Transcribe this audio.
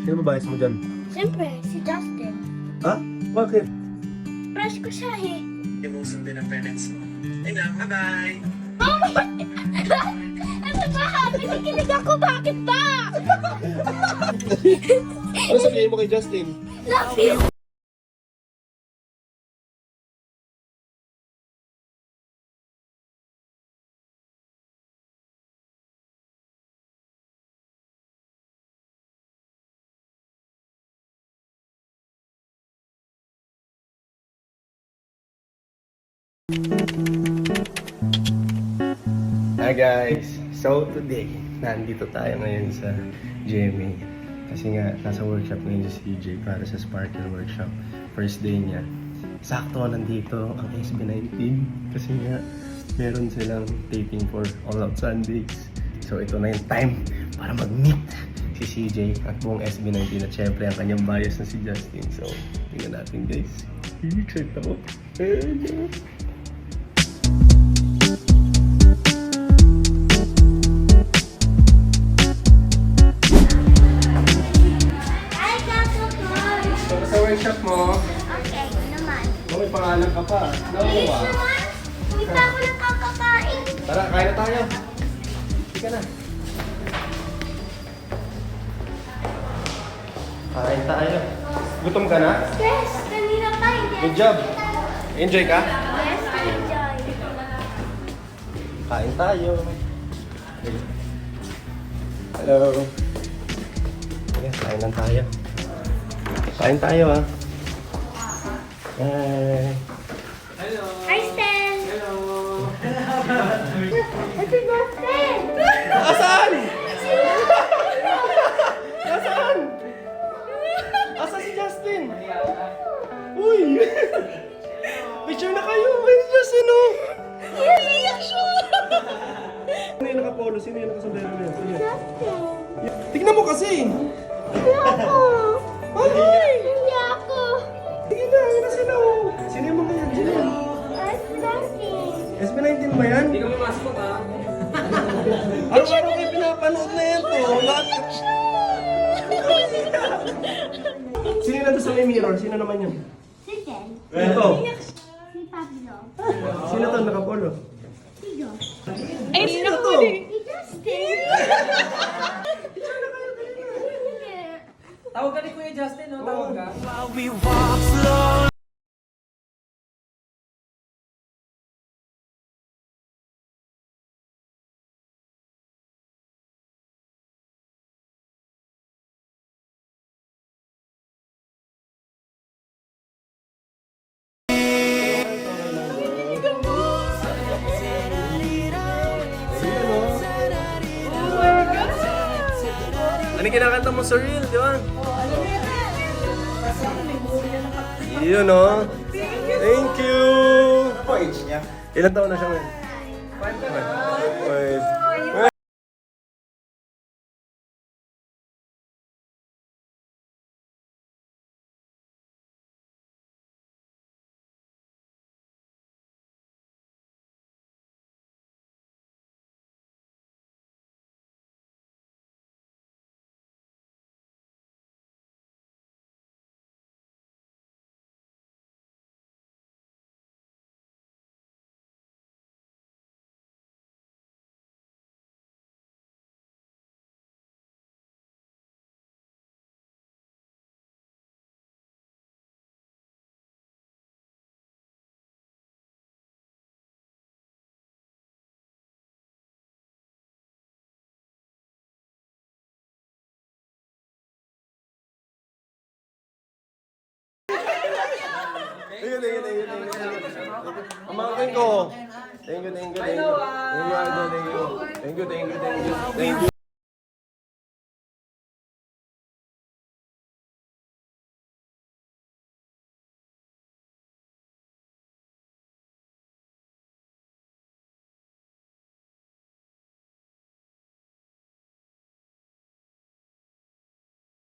Sino ba bias mo dyan? Siyempre, si Justin. Ha? Bakit? Crush ko siya eh. Hindi mo sundin ang parents mo. Ayun na, bye-bye! ano ba? Pinikilig ako, bakit ba? Ano sabihin mo kay Justin? Love you! Hi guys! So today, nandito tayo ngayon sa GMA. Kasi nga, nasa workshop ngayon si CJ para sa Sparkle Workshop. First day niya. Sakto nandito ang SB19 kasi nga meron silang taping for All Out Sundays. So ito na yung time para mag-meet si CJ at buong SB19 at syempre ang kanyang bias na si Justin. So, tingnan natin guys. Excited ako. May pangalan ka pa. Nakuha. Hindi pa ako nakakakain. Tara, kain na tayo. Sige na. Kain tayo. Gutom ka na? Yes, kanina pa hindi. Good job. Enjoy ka? Yes, enjoy. Kain tayo. Hello. Sige, kain lang tayo. Kain tayo ah. Hey. Hi, Stan! Hello! Ito Justin! Asan? Nasaan? Asa si Justin? Uy! Picture na kayo! Ay, si Justin oh! Iiyak siya! Sino yung nakapolo? Sino yung nakasandero na? Sino? Justin! Tignan mo kasi! Hindi ako! Ay! SB19 ba yan? Hindi kami mascot ha? Araw-araw kayo pinapanood na yan to! Sino na doon sa may mirror? Sino naman yan? Si Jen? Ito! Si Pablo? Sino to nakapolo? Si Josh? Ay, sino to? Si Justin! Tawag ka ni Kuya Justin, no? Tawag ka. Ano yung kinakanta mo sa reel, di ba? Yun, no? Thank you! Ano age niya? Ilan taon na siya ngayon? Five. Ayun, ayun, ayun, ayun, ayun. Ang mga kin ko. Thank you, thank you, thank you. Thank you, Idol, thank you. Thank you, thank you, thank you. Thank you.